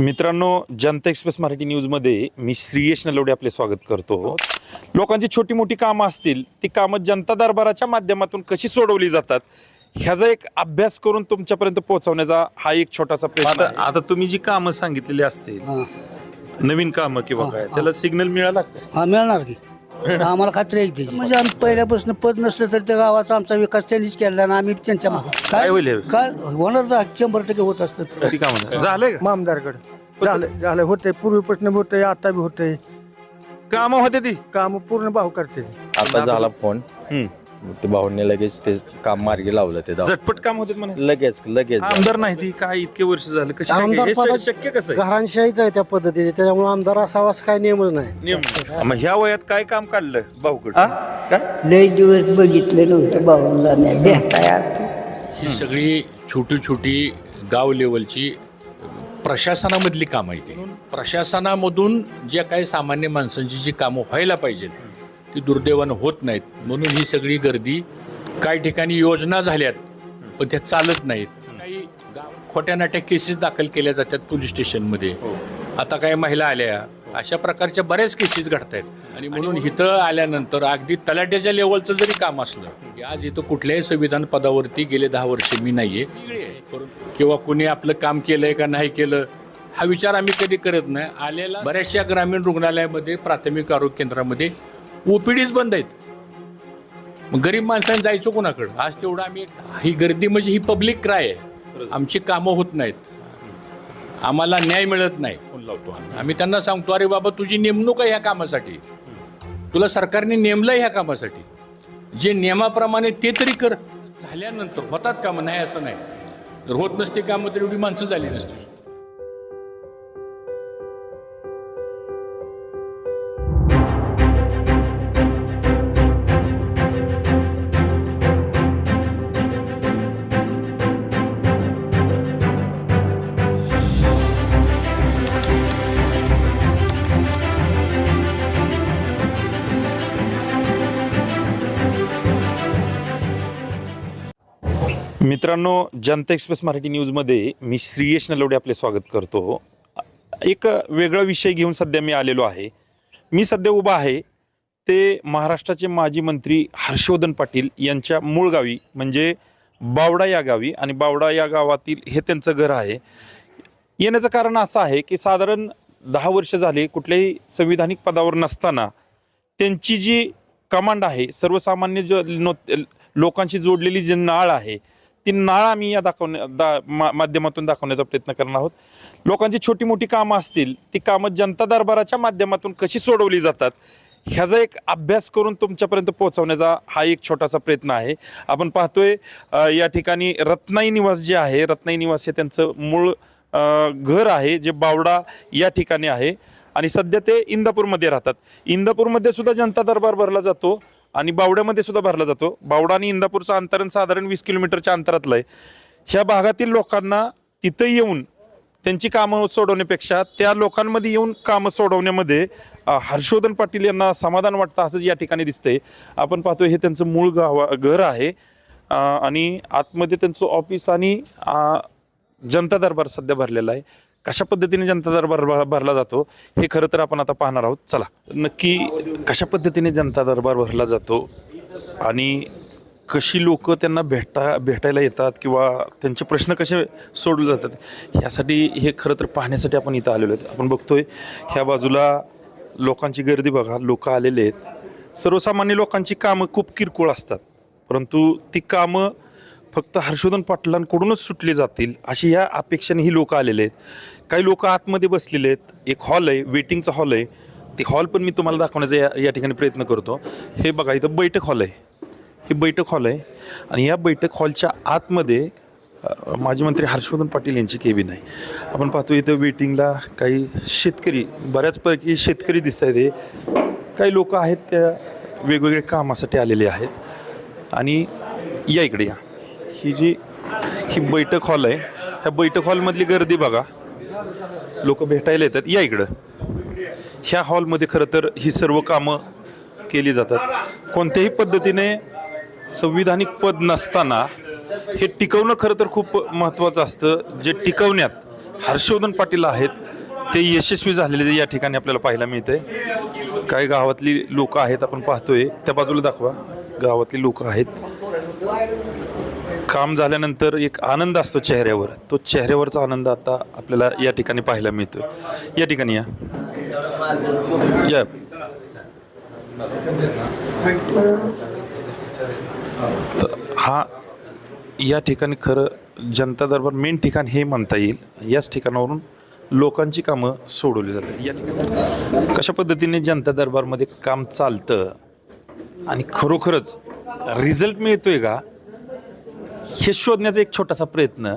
मित्रांनो जनता एक्सप्रेस मराठी न्यूजमध्ये मी श्रीयश नलवडे आपले स्वागत करतो. लोकांची छोटी मोठी कामं असतील ती कामं जनता दरबाराच्या माध्यमातून कशी सोडवली जातात ह्याचा एक अभ्यास करून तुमच्यापर्यंत पोहोचवण्याचा हा एक छोटासा प्रयत्न आता आता तुम्ही जी कामं सांगितलेली असतील हा. नवीन कामं किंवा काय त्याला सिग्नल मिळाला का? हा मिळणार की. आम्हाला खात्री आहे त्याची म्हणजे आम्ही पहिल्यापासून पद नसलं तर त्या गावाचा आमचा विकास त्यांनीच केला आणि आम्ही त्यांच्या मागं. काय होईल हे? काय होणार तर शंभर टक्के होत असतं. ती कामं झालंय का? मामदारकडे झालं झालं होते पूर्वीपासून होतंय आता बी होतंय. कामं होते ती? काम पूर्ण भाव करते. आता झाला फोन. हम्म. ते भाऊने लगेच ते काम मार्गी लावलं ते दाव- झटपट काम होते म्हणे? लगेच लगेच. आमदार नाही ती काय इतके वर्ष झालं? कशी काय- आमदार हे शक्य कसं आहे? घरांशाहीच आहे त्या पद्धतीचे त्याच्यामुळे आमदार असावा असं काही नियमच नाही. नियम मग ह्या वयात काय काम काढलं भाऊकड? काय लय दिवस बघितलं नव्हतं भाऊला नाही भेटायात ही सगळी छोटी छोटी गाव लेवलची प्रशासनामधली कामं आहेत ती प्रशासनामधून ज्या काही सामान्य माणसांची जी कामं व्हायला पाहिजेत ती दुर्दैवानं होत नाहीत. म्हणून ही सगळी गर्दी काही ठिकाणी योजना झाल्यात पण त्या चालत नाहीत. काही खोट्या नाट्या केसेस दाखल केल्या जातात पोलीस स्टेशनमध्ये. आता काही महिला आल्या. अशा प्रकारच्या बऱ्याच केसेस घडत आहेत आणि म्हणून इथं आल्यानंतर अगदी तलाट्याच्या लेवलचं जरी काम असलं की आज इथं कुठल्याही संविधान पदावरती गेले दहा वर्ष मी नाहीये. किंवा कुणी आपलं काम केलंय का नाही केलं हा विचार आम्ही कधी करत नाही. आलेला बऱ्याचशा ग्रामीण रुग्णालयामध्ये प्राथमिक आरोग्य केंद्रामध्ये ओपीडीच बंद आहेत. मग गरीब माणसांनी जायचो कोणाकडं? आज तेवढं आम्ही ही गर्दी म्हणजे ही पब्लिक क्राय आहे. आमची कामं होत नाहीत. आम्हाला न्याय मिळत नाही. फोन लावतो आम्ही. त्यांना सांगतो अरे बाबा तुझी नेमणूक आहे ह्या कामासाठी. तुला सरकारने नेमलंय ह्या कामासाठी. जे नियमाप्रमाणे ते तरी कर. झाल्यानंतर होतात कामं नाही असं नाही. जर होत नसते कामं तर एवढी माणसं झाली नसती. मित्रांनो जनता एक्सप्रेस मराठी न्यूजमध्ये मी श्रीयश नलवडे आपले स्वागत करतो. एक वेगळा विषय घेऊन सध्या मी आलेलो आहे. मी सध्या उभा आहे ते महाराष्ट्राचे माजी मंत्री हर्षवर्धन पाटील यांच्या मूळ गावी म्हणजे बावडा या गावी आणि बावडा या गावातील हे त्यांचं घर आहे. येण्याचं कारण असं आहे की साधारण दहा वर्ष झाले कुठल्याही संविधानिक पदावर नसताना त्यांची जी कमांड आहे सर्वसामान्य जो लोकांशी जोडलेली जी नाळ आहे ती नाळ आम्ही या दाखवण्या दा मा माध्यमातून दाखवण्याचा प्रयत्न करणार आहोत. लोकांची छोटी मोठी कामं असतील ती कामं जनता दरबाराच्या माध्यमातून कशी सोडवली जातात ह्याचा एक अभ्यास करून तुमच्यापर्यंत पोहोचवण्याचा हा एक छोटासा प्रयत्न आहे. आपण पाहतोय या ठिकाणी रत्नाई निवास जे आहे रत्नाई निवास हे त्यांचं मूळ घर आहे जे बावडा या ठिकाणी आहे. आणि सध्या ते इंदापूरमध्ये राहतात. इंदापूरमध्ये सुद्धा जनता दरबार भरला जातो. आणि बावड्यामध्ये सुद्धा भरला जातो. बावडा आणि इंदापूरचं अंतरण साधारण वीस किलोमीटरच्या अंतरातलं आहे. ह्या भागातील लोकांना तिथं येऊन त्यांची कामं सोडवण्यापेक्षा त्या लोकांमध्ये येऊन कामं सोडवण्यामध्ये हर्षवर्धन पाटील यांना समाधान वाटतं असंच या ठिकाणी दिसतंय. आपण पाहतोय हे त्यांचं मूळ गाव घर आहे. आणि आतमध्ये त्यांचं ऑफिस आणि जनता दरबार सध्या भरलेला आहे. कशा पद्धतीने जनता दरबार भरला जातो हे खरं तर आपण आता पाहणार आहोत. चला. नक्की कशा पद्धतीने जनता दरबार भरला जातो आणि कशी लोक त्यांना भेटा भेटायला येतात किंवा त्यांचे प्रश्न कसे सोडले जातात ह्यासाठी हे खरं तर पाहण्यासाठी आपण इथं आलेलो आहेत. आपण बघतोय ह्या बाजूला लोकांची गर्दी बघा लोक आलेले आहेत. सर्वसामान्य लोकांची कामं खूप किरकोळ असतात. परंतु ती कामं फक्त हर्षवर्धन पाटलांकडूनच सुटले जातील अशी या अपेक्षेने ही लोक आलेले आहेत. काही लोक आतमध्ये बसलेले आहेत. एक हॉल आहे वेटिंगचा हॉल आहे. ते हॉल पण मी तुम्हाला दाखवण्याचा या या ठिकाणी प्रयत्न करतो. हे बघा इथं बैठक हॉल आहे. हे बैठक हॉल आहे. आणि या बैठक हॉलच्या आतमध्ये माजी मंत्री हर्षवर्धन पाटील यांची केबिन आहे. आपण पाहतो इथं वेटिंगला काही शेतकरी बऱ्याचपैकी शेतकरी दिसत आहेत. हे काही लोक आहेत त्या वेगवेगळ्या कामासाठी आलेले आहेत. आणि या इकडे या. ही जी ही बैठक हॉल आहे ह्या बैठक हॉलमधली गर्दी बघा. लोक भेटायला येतात. या इकडं. ह्या हॉलमध्ये खरं तर ही सर्व कामं केली जातात. कोणत्याही पद्धतीने संविधानिक पद नसताना हे टिकवणं खरं तर खूप महत्त्वाचं असतं. जे टिकवण्यात हर्षवर्धन पाटील आहेत ते यशस्वी झालेले या ठिकाणी आपल्याला पाहायला मिळते काही गावातली लोक आहेत आपण पाहतोय. त्या बाजूला दाखवा. गावातली लोक आहेत. काम झाल्यानंतर एक आनंद असतो चेहऱ्यावर. तो चेहऱ्यावरचा आनंद आता आपल्याला या ठिकाणी पाहायला मिळतो या ठिकाणी या. या. तर हा या ठिकाणी खरं जनता दरबार मेन ठिकाण हे म्हणता येईल. याच ठिकाणावरून लोकांची कामं सोडवली जातात. या ठिकाणी कशा पद्धतीने जनता दरबारमध्ये काम चालतं आणि खरोखरच रिझल्ट मिळतोय का? हे शोधण्याचा एक छोटासा प्रयत्न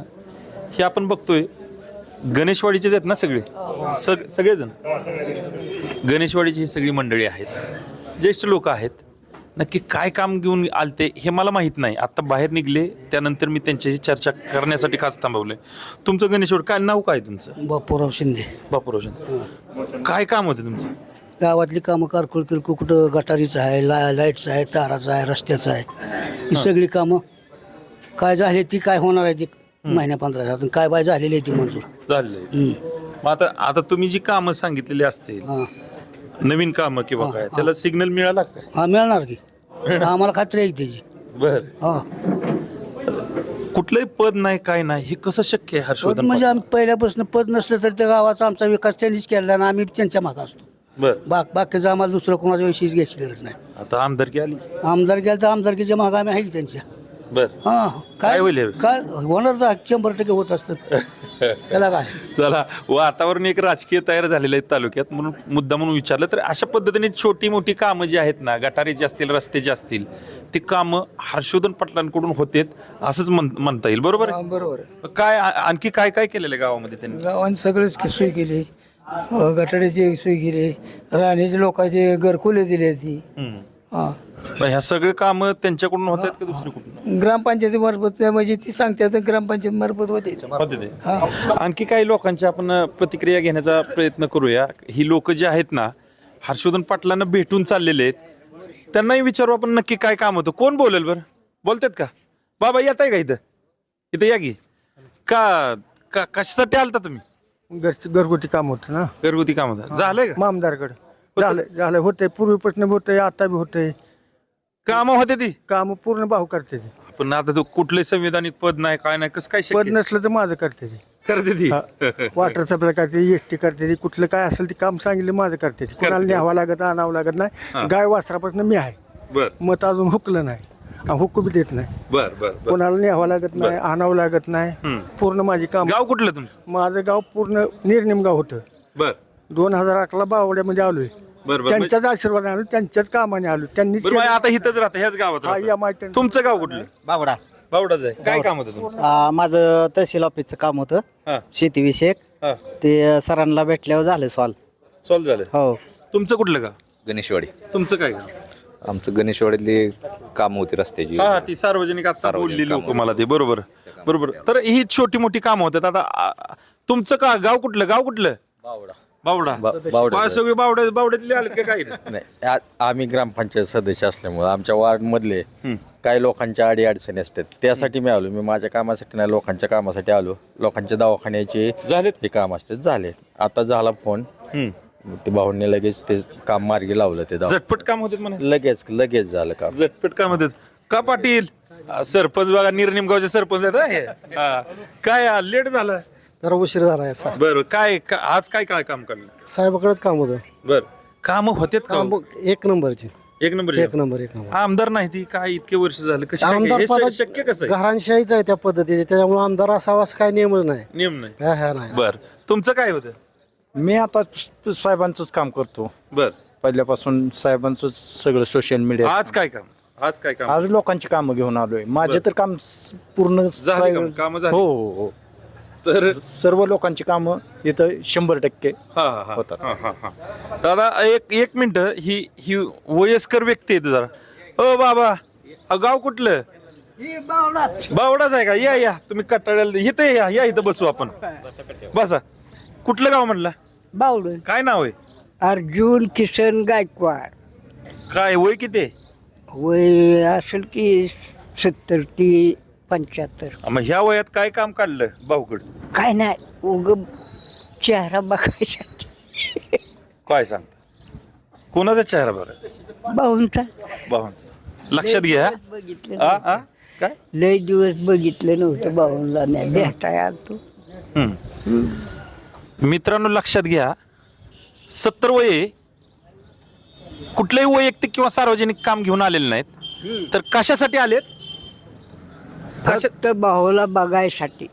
हे आपण बघतोय. गणेशवाडीचेच आहेत ना सगळे? सग सगळेजण? गणेशवाडीची ही सगळी मंडळी आहेत. ज्येष्ठ लोक आहेत. नक्की काय काम घेऊन आलते हे मला माहीत नाही. आत्ता बाहेर निघले त्यानंतर मी त्यांच्याशी चर्चा करण्यासाठी खास थांबवले तुमचं गणेशवाड काय नाव काय तुमचं? बापूराव शिंदे. बापूरोशन काय काम होतं तुमचं? गावातली कामं कारकुळ किरकोळ कुठं गटारीचं आहे ला लाईटचं आहे ताराचं आहे रस्त्याचं आहे. ही. सगळी कामं काय झाली ती काय होणार आहे ती महिन्या पंधरा दिवसातून काय बाय झालेली आहे ती मंजूर. हम्म. मग आता आता तुम्ही जी कामं सांगितलेली असतील हां. नवीन कामं किंवा काय त्याला सिग्नल मिळाला काय? हा मिळणार की. आम्हाला खात्री आहे की त्याची. बर. हा. कुठलंही पद नाही काय नाही हे कसं शक्य आहे पद हर्षवर्धन म्हणजे आम्ही पहिल्यापासून पद नसलं तर त्या गावाचा आमचा विकास त्यांनीच केला आणि आम्ही त्यांच्या मागं असतो. बर. बाक बाकीचं आम्हाला दुसरं कोणाच्या विषयीच घ्यायची गरज नाही. आता आमदारकी आली. आमदार गेलं तर आमदारकीच्या मागं आम्ही आहे की त्यांच्या. बर. हा काय होईल यावेळेस? काय होणार तर शंभर टक्के होत असतं. त्याला काय? चला वातावरण एक राजकीय तयार झालेलं आहे तालुक्यात. म्हणून मुद्दा म्हणून विचारलं तर अशा पद्धतीने छोटी मोठी कामं जी आहेत ना गटारीची असतील रस्त्याची असतील ती कामं हर्षवर्धन पाटलांकडून होतेत असंच म्हण म्हणता येईल. बरोबर आहे? बरोबर आहे. काय आ- आणखी काय काय केलेलं आहे गावामध्ये त्यांनी? गावात सगळेच की सोय केली. गटारीची सोय केली. राहण्याचे लोकांचे घरकुले दिली ती. हम्म. हा. ह्या सगळे कामं त्यांच्याकडून होत आहेत का दुसरी कुठून ग्रामपंचायती मार्फत म्हणजे ती सांगतात ग्रामपंचायत मार्फत होते. आणखी काही लोकांच्या आपण प्रतिक्रिया घेण्याचा प्रयत्न करूया. ही लोक जे आहेत ना हर्षवर्धन पाटलांना भेटून चाललेले आहेत. त्यांनाही विचारू आपण नक्की काय काम होतं. कोण बोलेल बरं? बोलतात का? बाबा येत आहे का इथं? इथं या की. का का कशासाठी आलता तुम्ही? घर घरगुती काम होतं ना. घरगुती काम होतं. झालंय का? मामदारकडे. झालं झालं होते पूर्वीपासून होते आता बी होते काम होते ती? काम पूर्ण भाऊ करते ती. पण आता तो कुठलंही संविधानिक पद नाही काय नाही कसं काय पद शक्य? नसलं तर माझं करते ती. करते ती? वॉटर सप्लाय करते एस टी करते ती कुठलं काय असेल ते काम सांगितलं माझं करते ती. कोणाला न्यावं लागत आणावं लागत नाही. गाय वासरापासून मी आहे. बर. मत अजून हुकलं नाही. हुकू बी देत नाही. बर बर बर. कोणाला न्यावं लागत नाही आणावं लागत नाही. हम्म. पूर्ण माझी काम गाव कुठलं तुमचं? माझं गाव पूर्ण निर्निम गाव होतं. बर. दोन हजार अकरा बावड्यामध्ये आलोय. बर बर त्यांच्याच आशीर्वादाने आलो त्यांच्याच कामाने आलो. बरं मग आता इथंच राहतं ह्याच गावात हा, राहता. या माहिती तुमचं गाव कुठलं? बावडा. बावडाच आहे. काय काम होतं तुमचं? आ, माझं तहसील ऑफिसचं काम होतं. हा. शेतीविषयक. हा. ते सरांना भेटल्यावर झालं सॉल्व. सॉल्व झालं? हो. तुमचं कुठलं गाव? गणेशवाडी. तुमचं काय गाव? आमचं गणेशवाडीतली काम होती रस्त्याची. हा ती सार्वजनिक आता बोलली लोक. मला ते बरोबर. बरोबर तर ही छोटी मोठी काम होतात. आता आ, तुमचं का गाव कुठलं? गाव कुठलं? बावडा. सगळे बावड्या बावड्यातले आले का काय नाही आ- आम्ही ग्रामपंचायत सदस्य असल्यामुळे आमच्या वार्डमधले काही लोकांच्या अडी अडचणी असतात. त्यासाठी मी आलो. मी माझ्या कामासाठी नाही लोकांच्या कामासाठी आलो. लोकांच्या दवाखान्याचे झालेत? हे काम असते झाले. आता झाला फोन. ते भाऊंनी लगेच ते काम मार्गी लावलं ते दवा झटपट काम होते म्हणा. लगेच लगेच झालं काम. झटपट काम होतात. का पाटील? आ, सरपंच बघा निर्निमगावचे सरपंच आहेत हा हे. हा. काय लेट झालं. जरा उशीर झाला आहे सा- बरं काय का- आज काय काय काम काढलं साहेबाकडेच काम होतं. बर. काम होतेत का? काम एक नंबरचे. एक नंबर एक नंबर एक नंबर. आमदार नाही ती काय इतके वर्ष झालं? कशी काय आमदार हे श- शक्य कसं आहे? घरांशाहीच आहे त्या पद्धतीचे त्याच्यामुळे आमदार असावा असं काही नियमच नाही. नियम नाही. हा, हा, नाही. बर. तुमचं काय होतं? मी आता साहेबांचंच काम करतो. बर. पहिल्यापासून साहेबांचं सगळं सोशल मीडिया आज काय काम? आज काय काम? आज लोकांची कामं घेऊन आलोय. माझे तर काम स- पूर्ण झाली साहेब- कामं? कामं झाली? हो हो हो. तर सर्व लोकांची कामं इथं शंभर टक्के हा हा, हा. होतात. हा, हा, हा. दादा एक एक मिनिट. ही ही वयस्कर व्यक्ती आहे जरा. ओ बाबा. अ, गाव कुठलं? बावडाच आहे का? या या. तुम्ही कटाळ्याला इथं या या इथं बसू आपण. बसा. कुठलं गाव म्हणला बावड. काय नाव आहे? अर्जुन किसन गायकवाड. काय वय किती आहे? वय असेल की सत्तर ती. पंच्याहत्तर. मग ह्या वयात काय काम काढलं भाऊकड? काय नाही उग चेहरा बघायसाठी काय सांगता? कोणाचा चेहरा बरं? भाऊंचा. भावांच लक्षात घ्या. बघितलं? काय? लय दिवस बघितलं नव्हतं भाऊंला. नाही भेटाय आलतो. मित्रांनो लक्षात घ्या. सत्तर वये कुठलंही वैयक्तिक किंवा सार्वजनिक काम घेऊन आलेले नाहीत. तर कशासाठी आलेत? फक्त भाऊला बघायसाठी.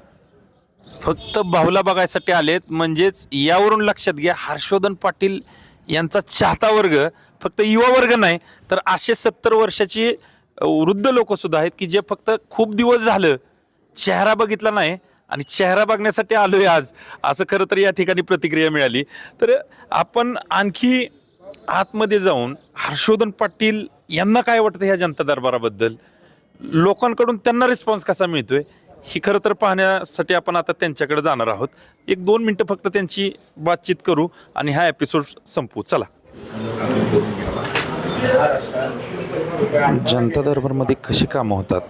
फक्त भाऊला बघायसाठी आलेत. म्हणजेच यावरून लक्षात घ्या हर्षवर्धन पाटील यांचा चाहता वर्ग फक्त युवा वर्ग नाही तर असे सत्तर वर्षाची वृद्ध लोक सुद्धा आहेत की जे फक्त खूप दिवस झालं चेहरा बघितला नाही आणि चेहरा बघण्यासाठी आलोय आज. असं खरं तर या ठिकाणी प्रतिक्रिया मिळाली. तर आपण आणखी आतमध्ये जाऊन हर्षवर्धन पाटील यांना काय वाटतं ह्या जनता दरबाराबद्दल? लोकांकडून त्यांना रिस्पॉन्स कसा मिळतोय ही खरं तर पाहण्यासाठी आपण आता त्यांच्याकडे जाणार आहोत. एक दोन मिनटं फक्त त्यांची बातचीत करू आणि हा एपिसोड संपू चला. जनता दरबारमध्ये कशी कामं होतात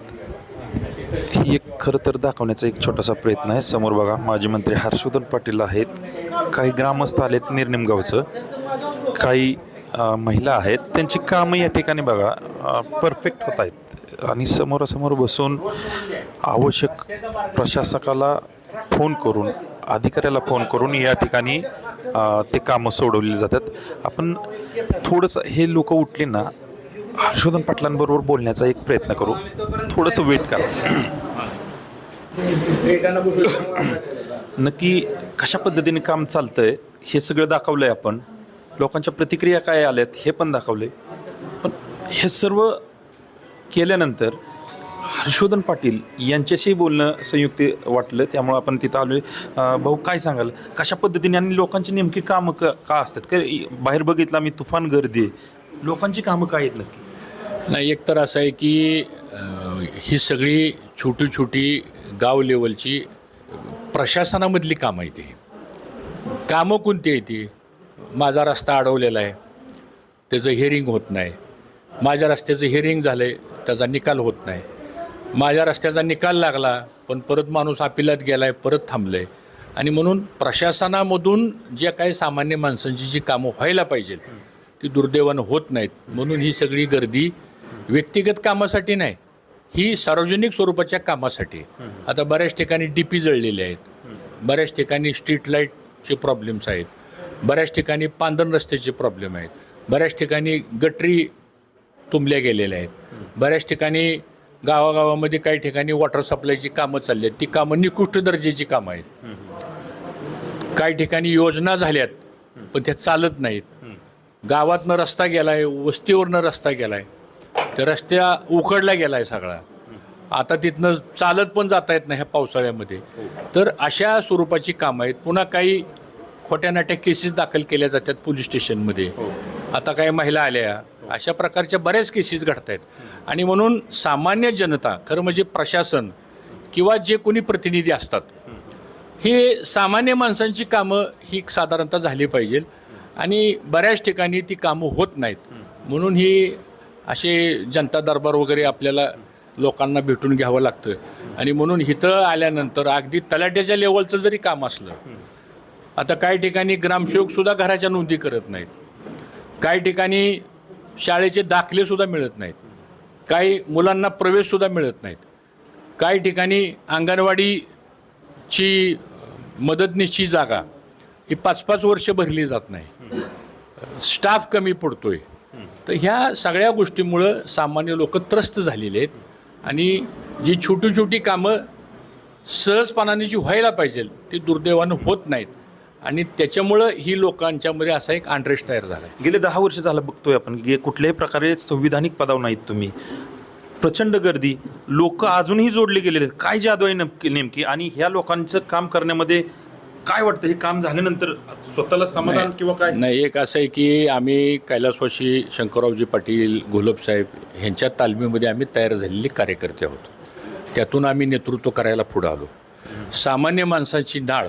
ही एक खरं तर दाखवण्याचा एक छोटासा प्रयत्न आहे. समोर बघा माजी मंत्री हर्षवर्धन पाटील आहेत. काही ग्रामस्थ आलेत निर्निमगावचं काही महिला आहेत. त्यांची कामं या ठिकाणी बघा परफेक्ट होत आहेत. आणि समोरासमोर बसून आवश्यक प्रशासकाला फोन करून अधिकाऱ्याला फोन करून या ठिकाणी ते कामं सोडवली जातात. आपण थोडंसं हे लोक उठले ना हर्षवर्धन पाटलांबरोबर बोलण्याचा एक प्रयत्न करू. थोडंसं वेट करा. नक्की कशा पद्धतीने काम चालतंय हे सगळं दाखवलंय आपण. लोकांच्या प्रतिक्रिया काय आल्यात हे पण दाखवले पण हे सर्व केल्यानंतर हर्षवर्धन पाटील यांच्याशी बोलणं संयुक्त वाटलं त्यामुळे आपण तिथं आलो भाऊ काय सांगाल? कशा पद्धतीने आणि लोकांची नेमकी कामं क का असतात? का बाहेर बघितलं मी तुफान गर्दी. आहे लोकांची कामं काय आहेत नक्की? नाही एक तर असं आहे की ही सगळी छोटी छोटी गाव लेवलची प्रशासनामधली कामं आहेत ही. कामं कोणती आहे ती माझा रस्ता अडवलेला आहे. त्याचं हिअरिंग होत नाही. माझ्या रस्त्याचं हिअरिंग झालं आहे त्याचा निकाल होत नाही. माझ्या रस्त्याचा निकाल लागला पण परत माणूस अपिलात गेला आहे परत थांबलं आहे आणि म्हणून प्रशासनामधून ज्या काही सामान्य माणसांची जी कामं व्हायला पाहिजेत ती दुर्दैवानं होत नाहीत. म्हणून ही सगळी गर्दी व्यक्तिगत कामासाठी नाही ही सार्वजनिक स्वरूपाच्या कामासाठी. आता बऱ्याच ठिकाणी डी पी जळलेले आहेत. बऱ्याच ठिकाणी स्ट्रीट लाईटचे प्रॉब्लेम्स आहेत. बऱ्याच ठिकाणी पांदन रस्त्याचे प्रॉब्लेम आहेत. बऱ्याच ठिकाणी गटरी तुंबल्या गेलेल्या आहेत. बऱ्याच ठिकाणी गावागावामध्ये काही ठिकाणी वॉटर सप्लायची कामं चालली आहेत. ती कामं निकृष्ट दर्जाची कामं आहेत. काही ठिकाणी योजना झाल्यात पण त्या चालत नाहीत. गावातनं रस्ता गेलाय वस्तीवरनं रस्ता गेलाय. त्या रस्त्या उकडला गेलाय सगळा. आता तिथनं चालत पण जाता येत नाही ह्या पावसाळ्यामध्ये. तर अशा स्वरूपाची कामं आहेत. पुन्हा काही खोट्या नाट्या केसेस दाखल केल्या जातात पोलीस स्टेशनमध्ये. आता काही महिला आल्या. अशा प्रकारच्या बऱ्याच केसेस घडत आहेत आणि म्हणून सामान्य जनता खरं म्हणजे प्रशासन किंवा जे कोणी प्रतिनिधी असतात हे सामान्य माणसांची कामं ही साधारणतः झाली पाहिजे आणि बऱ्याच ठिकाणी ती कामं होत नाहीत. म्हणून ही असे जनता दरबार वगैरे आपल्याला लोकांना भेटून घ्यावं लागतं आणि म्हणून इथं आल्यानंतर अगदी तलाट्याच्या लेवलचं जरी काम असलं आता काही ठिकाणी ग्रामसेवकसुद्धा घराच्या नोंदी करत नाहीत. काही ठिकाणी शाळेचे दाखलेसुद्धा मिळत नाहीत. काही मुलांना प्रवेशसुद्धा मिळत नाहीत. काही ठिकाणी अंगणवाडीची मदतनीसची जागा ही पाच पाच वर्ष भरली जात नाही. स्टाफ कमी पडतोय. तर ह्या सगळ्या गोष्टीमुळं सामान्य लोक त्रस्त झालेले आहेत आणि जी छोटी छोटी कामं सहजपणाने जी व्हायला पाहिजे ती दुर्दैवानं होत नाहीत. आणि त्याच्यामुळं ही लोकांच्यामध्ये असा एक अनरेस्ट तयार झाला आहे गेले दहा वर्ष झालं बघतोय आपण की कुठल्याही प्रकारे संविधानिक पदावर नाहीत तुम्ही. प्रचंड गर्दी लोक अजूनही जोडले गेलेले आहेत. काय जादू आहे नेमकी नेमकी? आणि ह्या लोकांचं काम करण्यामध्ये काय वाटतं? हे काम झाल्यानंतर स्वतःला समाधान किंवा काय? नाही एक असं आहे की आम्ही कैलासवासी शंकररावजी पाटील घोलपसाहेब ह्यांच्या तालमीमध्ये आम्ही तयार झालेले कार्यकर्ते आहोत. त्यातून आम्ही नेतृत्व करायला पुढं आलो. सामान्य माणसाची नाळ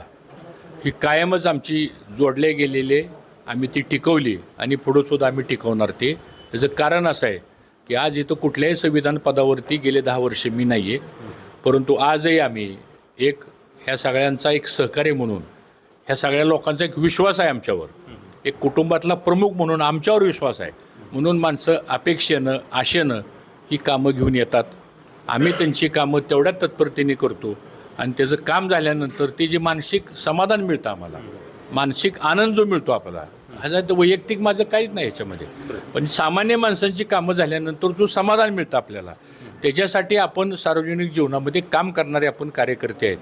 ही कायमच आमची जोडले गेलेले आम्ही ती टिकवली आणि पुढं सुद्धा आम्ही टिकवणार ते. त्याचं कारण असं आहे की आज इथं कुठल्याही संविधान पदावरती गेले दहा वर्षे मी नाही आहे परंतु आजही आम्ही एक ह्या सगळ्यांचा एक सहकार्य म्हणून ह्या सगळ्या लोकांचा एक विश्वास आहे आमच्यावर. एक कुटुंबातला प्रमुख म्हणून आमच्यावर विश्वास आहे. म्हणून माणसं अपेक्षेनं आशेनं ही कामं घेऊन येतात. आम्ही त्यांची कामं तेवढ्या तत्परतेने करतो. आणि त्याचं काम झाल्यानंतर ते जे मानसिक समाधान मिळतं आम्हाला मानसिक आनंद जो मिळतो आपल्याला ह्याचा तर वैयक्तिक माझं काहीच नाही याच्यामध्ये पण सामान्य माणसांची कामं झाल्यानंतर जो समाधान मिळतं आपल्याला त्याच्यासाठी आपण सार्वजनिक जीवनामध्ये काम करणारे आपण कार्यकर्ते आहेत.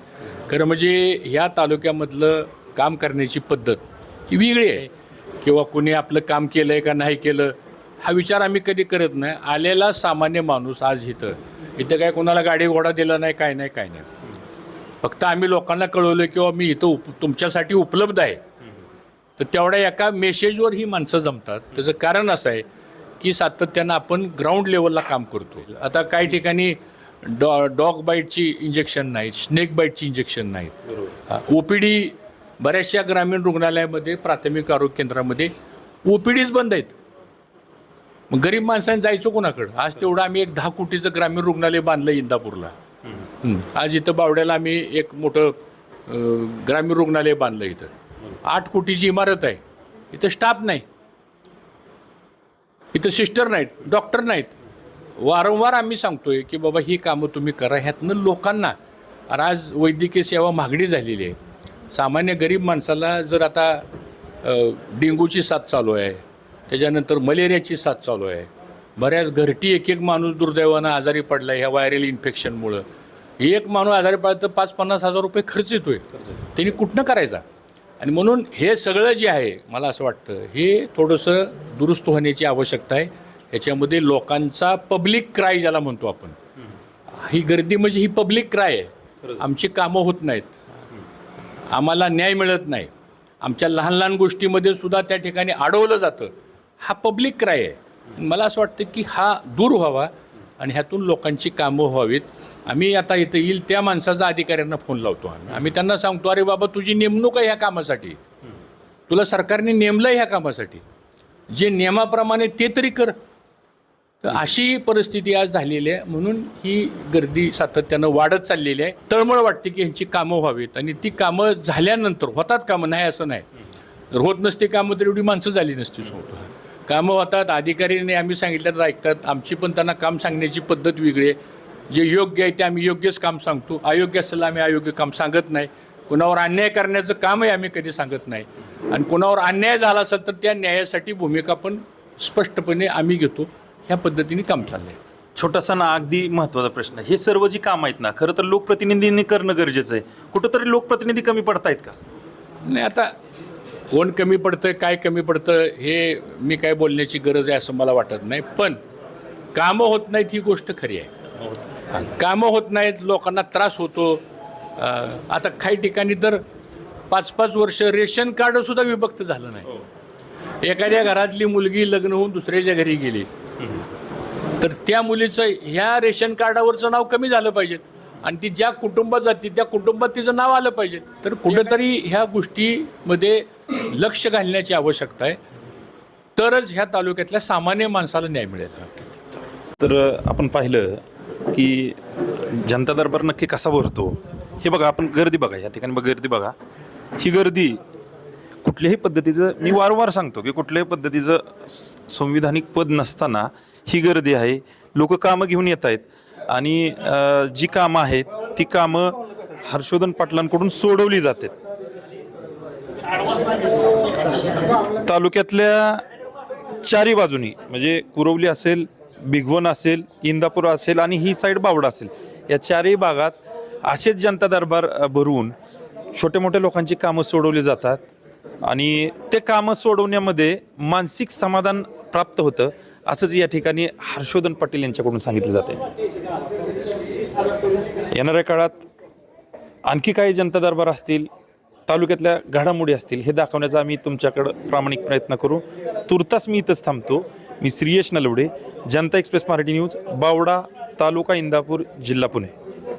खरं म्हणजे ह्या तालुक्यामधलं काम करण्याची पद्धत ही वेगळी आहे. किंवा कोणी आपलं काम केलं आहे का नाही केलं हा विचार आम्ही कधी करत नाही. आलेला सामान्य माणूस आज इथं इथं काय कोणाला गाडी घोडा दिला नाही काय नाही काय नाही. फक्त आम्ही लोकांना कळवलं किंवा मी इथं उप तुमच्यासाठी उपलब्ध आहे. तर तेवढ्या एका मेसेजवर ही माणसं जमतात. त्याचं कारण असं आहे की सातत्यानं आपण ग्राउंड लेवलला काम करतो आता काही ठिकाणी डॉ डॉग बाईटची इंजेक्शन नाहीत स्नेक बाईटची इंजेक्शन नाहीत. ओ पी डी बऱ्याचशा ग्रामीण रुग्णालयामध्ये प्राथमिक आरोग्य केंद्रामध्ये ओ पी डीच बंद आहेत. मग गरीब माणसांनी जायचो कोणाकडं? आज तेवढं आम्ही एक दहा कोटीचं ग्रामीण रुग्णालय बांधलं इंदापूरला. आज इथं बावड्याला आम्ही एक मोठं ग्रामीण रुग्णालय बांधलं इथं. आठ कोटीची इमारत आहे. इथं स्टाफ नाही. इथं सिस्टर नाहीत डॉक्टर नाहीत. वारंवार आम्ही सांगतोय की बाबा ही कामं तुम्ही करा. ह्यातनं लोकांना आणि आज वैद्यकीय सेवा महागडी झालेली आहे. सामान्य गरीब माणसाला जर आता डेंगूची डेंग्यूची साथ चालू आहे त्याच्यानंतर मलेरियाची साथ चालू आहे. बऱ्याच घरटी एक एक माणूस दुर्दैवानं आजारी पडला ह्या व्हायरल इन्फेक्शनमुळं एक माणूस आजारी पडला तर पाच पन्नास हजार रुपये खर्च येतोय. त्यांनी कुठनं करायचा? आणि म्हणून हे सगळं जे आहे मला असं वाटतं हे थोडंसं दुरुस्त होण्याची आवश्यकता आहे. ह्याच्यामध्ये लोकांचा पब्लिक क्राय ज्याला म्हणतो आपण ही गर्दी म्हणजे ही पब्लिक क्राय आहे. आमची कामं होत नाहीत. आम्हाला न्याय मिळत नाही. आमच्या लहान लहान गोष्टीमध्ये सुद्धा त्या ठिकाणी अडवलं जातं. हा पब्लिक क्राय आहे. मला असं वाटतं की हा दूर व्हावा आणि ह्यातून लोकांची कामं व्हावीत. आम्ही आता इथं येईल त्या माणसाचा अधिकाऱ्यांना फोन लावतो आम्ही. आम्ही त्यांना सांगतो अरे बाबा तुझी नेमणूक आहे ह्या कामासाठी. तुला सरकारने नेमलं आहे ह्या कामासाठी. जे नियमाप्रमाणे ते तरी कर. तर अशी परिस्थिती आज झालेली आहे. म्हणून ही गर्दी सातत्यानं वाढत चाललेली आहे. तळमळ वाटते की ह्यांची कामं व्हावीत. आणि ती कामं झाल्यानंतर होतात कामं? नाही असं नाही. होत नसते कामं तर एवढी माणसं झाली नसती सांगतो कामं होतात अधिकारीने आम्ही सांगितलं तर ऐकतात. आमची पण त्यांना काम सांगण्याची पद्धत वेगळी आहे. जे योग्य आहे ते आम्ही योग्यच काम सांगतो. अयोग्य असेल आम्ही अयोग्य काम सांगत नाही. कुणावर अन्याय करण्याचं कामही आम्ही कधी सांगत नाही. आणि कुणावर अन्याय झाला असेल तर त्या न्यायासाठी भूमिका पण स्पष्टपणे आम्ही घेतो. ह्या पद्धतीने काम चाललंय. छोटासा ना अगदी महत्त्वाचा प्रश्न. हे सर्व जी काम आहेत ना खरं तर लोकप्रतिनिधींनी करणं गरजेचं आहे. कुठंतरी लोकप्रतिनिधी कमी पडतायत का? नाही आता कोण कमी पडतं काय कमी पडतं हे मी काय बोलण्याची गरज आहे असं मला वाटत नाही. पण कामं होत नाहीत ही गोष्ट खरी आहे. हां, कामं होत नाहीत लोकांना त्रास होतो. आता काही ठिकाणी तर पाच पाच वर्ष रेशन कार्डसुद्धा विभक्त झालं नाही. एखाद्या घरातली मुलगी लग्न होऊन दुसऱ्याच्या घरी गेली. तर त्या मुलीचं ह्या रेशन कार्डावरचं नाव कमी झालं पाहिजे. आणि ती ज्या कुटुंबात जाते त्या कुटुंबात तिचं नाव आलं पाहिजे. तर कुठेतरी ह्या गोष्टीमध्ये लक्ष घालण्याची आवश्यकता आहे. तरच ह्या तालुक्यातल्या सामान्य माणसाला न्याय मिळेल. तर आपण पाहिलं की जनता दरबार नक्की कसा भरतो? हे बघा आपण गर्दी बघा या ठिकाणी बघा गर्दी बघा. ही गर्दी कुठल्याही पद्धतीचं मी वारंवार सांगतो की कुठल्याही पद्धतीचं स- संविधानिक पद नसताना ही गर्दी आहे. लोक कामं घेऊन येत आहेत. आणि जी कामं आहेत ती कामं हर्षवर्धन पाटलांकडून सोडवली जातात. तालुक्यातल्या चारी बाजूनी म्हणजे कुरवली असेल भिगवण असेल इंदापूर असेल आणि ही साईड बावडा असेल. या चारही भागात असेच जनता दरबार भरवून छोटे मोठ्या लोकांची कामं सोडवली जातात. आणि ते कामं सोडवण्यामध्ये मानसिक समाधान प्राप्त होतं असंच या ठिकाणी हर्षवर्धन पाटील यांच्याकडून सांगितलं जाते येणाऱ्या काळात आणखी काही जनता दरबार असतील तालुक्यातल्या घडामोडी असतील हे दाखवण्याचा आम्ही तुमच्याकडं प्रामाणिक प्रयत्न करू. तुर्तास मी इथंच थांबतो. मी श्रीयश नलवडे जनता एक्सप्रेस मराठी न्यूज बावडा तालुका इंदापूर जिल्हा पुणे.